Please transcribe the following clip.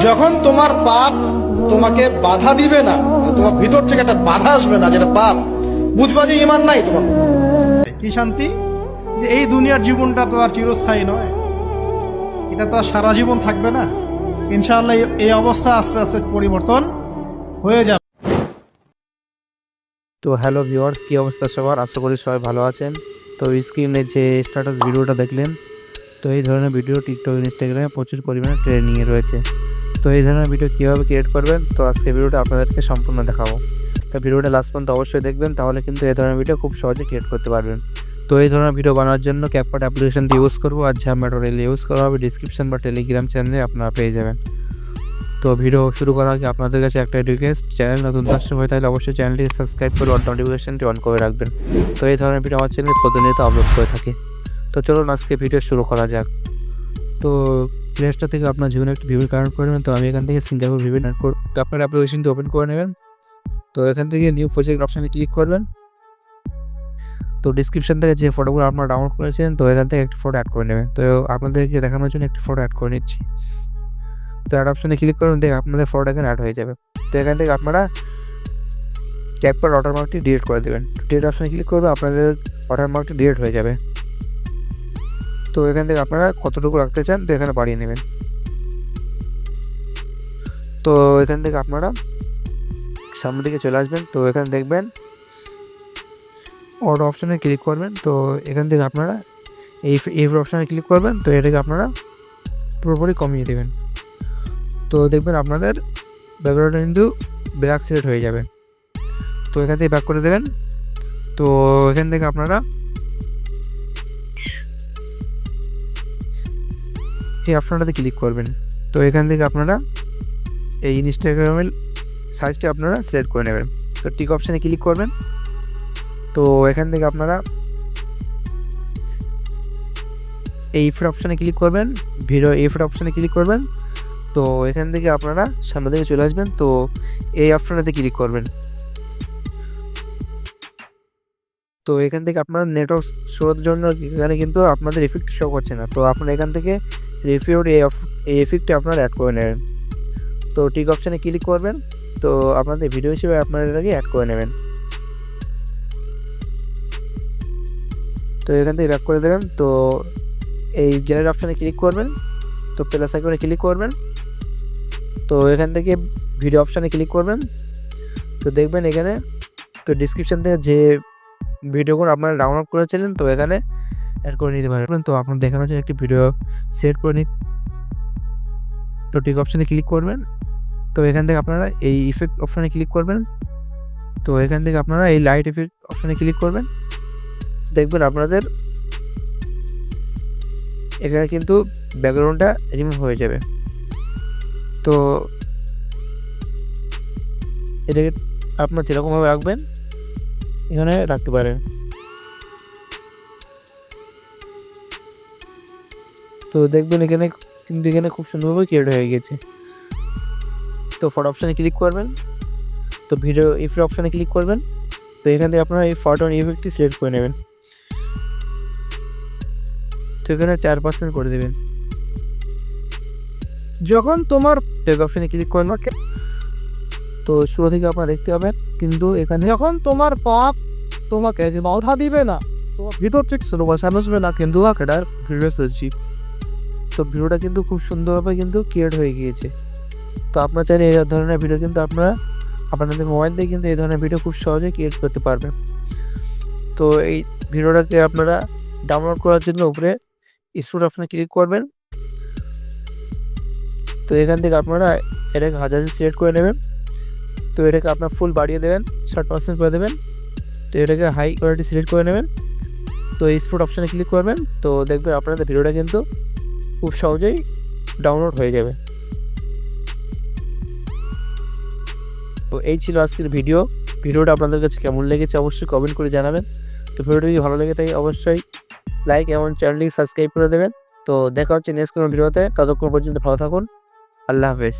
যখন তোমার পাপ তোমাকে বাধা দিবে না মানে তোমার ভিতর থেকে একটা বাধা আসবে না যেটা পাপ বুঝবা যে ইমান নাই তোমার। কি শান্তি? যে এই দুনিয়ার জীবনটা তো আর চিরস্থায়ী নয়। এটা তো আর সারা জীবন থাকবে না। ইনশাআল্লাহ এই- এই অবস্থা আস্তে আস্তে পরিবর্তন হয়ে যাবে। তো হ্যালো ভিউয়ার্স কী অবস্থা সবার? আশা করি সবাই ভালো আছেন। তো স্ক্রিনে যে স্ট্যাটাস ভিডিওটা দেখলেন তো এই ধরনের ভিডিও টিকটক ইনস্টাগ্রামে প্রচুর পরিমাণে ট্রেনিংয়ে রয়েছে। তো এই ধরনের ভিডিও কীভাবে ক্রিয়েট করবেন? তো আজকে ভিডিওটা আপনাদেরকে সম্পূর্ণ দেখাবো। তো ভিডিওটা লাস্ট পর্যন্ত অবশ্যই দেখবেন, তাহলে কিন্তু এই ধরনের ভিডিও খুব সহজে ক্রিয়েট করতে পারবেন। তো এই ধরনের ভিডিও বানানোর জন্য ক্যাপকাট অ্যাপ্লিকেশনটি ইউজ করব, আর ঝ্যামাটো রেল ইউজ করা হবে ডিসক্রিপশন বা টেলিগ্রাম চ্যানেলে আপনারা পেয়ে যাবেন। তো ভিডিও শুরু করার আগে আপনাদের কাছে একটা রিকোয়েস্ট চ্যানেল নতুন দর্শক হয়ে তাহলে অবশ্যই চ্যানেলটি সাবস্ক্রাইব করে অন নোটিফিকেশনটি অন করে রাখবেন। তো এই ধরনের ভিডিও আমার চ্যানেলে প্রতিনিয়ত আপলোড করে থাকি। তো চলুন আজকে ভিডিও শুরু করা যাক। তো প্লে স্টোর থেকে আপনার জীবনে একটি ভিভির কানেক্ট করে নেবেন। তো আমি এখান থেকে সিঙ্গাপুর ভিভি কোড আপনার অ্যাপ্লিকেশনটি ওপেন করে নেবেন। তো এখান থেকে নিউ প্রজেক্ট অপশানে ক্লিক করবেন। তো ডিসক্রিপশন থেকে যে ফটোগুলো আপনারা ডাউনলোড করেছেন, তো এখান থেকে একটি ফটো অ্যাড করে নেবেন। তো আপনাদেরকে দেখানোর জন্য একটি ফটো অ্যাড করে নিচ্ছি। তো অ্যাড অপশানে ক্লিক করুন দেখে আপনাদের ফটোটা এখানে অ্যাড হয়ে যাবে। তো এখান থেকে আপনারা ট্যাপ করে ওয়াটারমার্কটি ডিলিট করে দেবেন। ডিলিট অপশানে ক্লিক করবে আপনাদের ওয়াটারমার্কটি ডিলিট হয়ে যাবে। তো এখান থেকে আপনারা কতটুকু রাখতে চান তো এখানে বাড়িয়ে নেবেন। তো এখান থেকে আপনারা সামনের দিকে চলে আসবেন, তো এখানে দেখবেন অর্ডার অপশানে ক্লিক করবেন, তো এখান থেকে আপনারা এই এই অপশানে ক্লিক করবেন, তো এটাকে আপনারা পুরোপুরি কমিয়ে দেবেন। তো দেখবেন আপনাদের ব্যাকগ্রাউন্ডটা কিন্তু ব্ল্যাক সিলেক্ট হয়ে যাবে। তো এখান থেকে ব্যাক করে দেবেন, তো এখান থেকে আপনারা এই অপশনটাতে ক্লিক করবেন। তো এখান থেকে আপনারা এই ইনস্টাগ্রামের সাইজটা আপনারা সিলেক্ট করে নেবেন। তো টিক অপশানে ক্লিক করবেন। তো এখান থেকে আপনারা এই ইফের অপশানে ক্লিক করবেন। ভিডিও এফের অপশানে ক্লিক করবেন। তো এখান থেকে আপনারা সামনে দিকে চলে আসবেন। তো এই অপশানটাতে ক্লিক করবেন। তো এখান থেকে আপনার নেটওয়ার্ক শোর জন্য এখানে কিন্তু আপনাদের এফেক্ট শো করছে না। তো আপনারা এখান থেকে রিফিউড এই এফেক্টটি আপনারা অ্যাড করে নেবেন। তো টিক অপশানে ক্লিক করবেন। তো আপনাদের ভিডিও হিসেবে আপনারা এটাকে অ্যাড করে নেবেন। তো এখান থেকে ব্যাক করে দেবেন। তো এই জেনারেল অপশানে ক্লিক করবেন। তো প্লাস আইকনে ক্লিক করবেন। তো এখান থেকে ভিডিও অপশানে ক্লিক করবেন। তো দেখবেন এখানে, তো ডিসক্রিপশান থেকে যে ভিডিওগুলো আপনারা ডাউনলোড করেছিলেন, তো এখানে অ্যাড করে নিতে পারবেন তো আপনার দেখানোর জন্য একটি ভিডিও সেট করে নিন। তো টিক অপশানে ক্লিক করবেন। তো এখান থেকে আপনারা এই ইফেক্ট অপশানে ক্লিক করবেন। তো এখান থেকে আপনারা এই লাইট ইফেক্ট অপশানে ক্লিক করবেন। দেখবেন আপনাদের এখানে কিন্তু ব্যাকগ্রাউন্ডটা রিমুভ হয়ে যাবে। তো এটাকে আপনার যেরকমভাবে রাখবেন এখানে রাখতে পারেন তো দেখবেন এখানে, কিন্তু এখানে খুব সুন্দরভাবে ক্রিয়েট হয়ে গেছে। তো ফটো অপশানে ক্লিক করবেন। তো ভিডিও ইফেক্ট অপশানে ক্লিক করবেন। তো এখান থেকে আপনারা এই ফটো ইফেক্টটি সিলেক্ট করে নেবেন। তো এখানে চার পার্সেন্ট করে দেবেন। যখন তোমার টেক অপশানে ক্লিক করেন তো শুরু থেকে আপনারা দেখতে পাবেন, কিন্তু এখানে যখন তোমার পাপ তোমাকে বাধা দিবে না, তোমার ভিতর ঠিক স্লো ভাষা আসবে না, কিন্তু এটার ভিডিও এসেছি তো ভিডিওটা কিন্তু খুব সুন্দরভাবে কিন্তু ক্রিয়েট হয়ে গিয়েছে। তো আপনার চাইলে এই ধরনের ভিডিও কিন্তু আপনারা আপনাদের মোবাইল দিয়ে কিন্তু এই ধরনের ভিডিও খুব সহজে ক্রিয়েট করতে পারবেন। তো এই ভিডিওটাকে আপনারা ডাউনলোড করার জন্য উপরে স্পুট অপশানে ক্লিক করবেন। তো এখান থেকে আপনারা এটাকে হাজার সিলেক্ট করে নেবেন। তো এটাকে আপনার ফুল বাড়িয়ে দেবেন ষাট পার্সেন্ট করে দেবেন। তো এটাকে হাই কোয়ালিটি সিলেক্ট করে নেবেন। তো স্পোর্ট অপশানে ক্লিক করবেন, তো দেখবেন আপনাদের ভিডিওটা কিন্তু খুব সহজেই ডাউনলোড হয়ে যাবে। তো এই ছিল আজকের ভিডিও। ভিডিওটা আপনাদের কাছে কেমন লেগেছে অবশ্যই কমেন্ট করে জানাবেন। তো ভিডিওটা যদি ভালো লেগে থাকে, অবশ্যই লাইক এবং চ্যানেলটিকে সাবস্ক্রাইব করে দেবেন। তো দেখা হচ্ছে নেক্সট কোনো ভিডিওতে, ততক্ষণ পর্যন্ত ভালো থাকুন। আল্লাহ হাফেজ।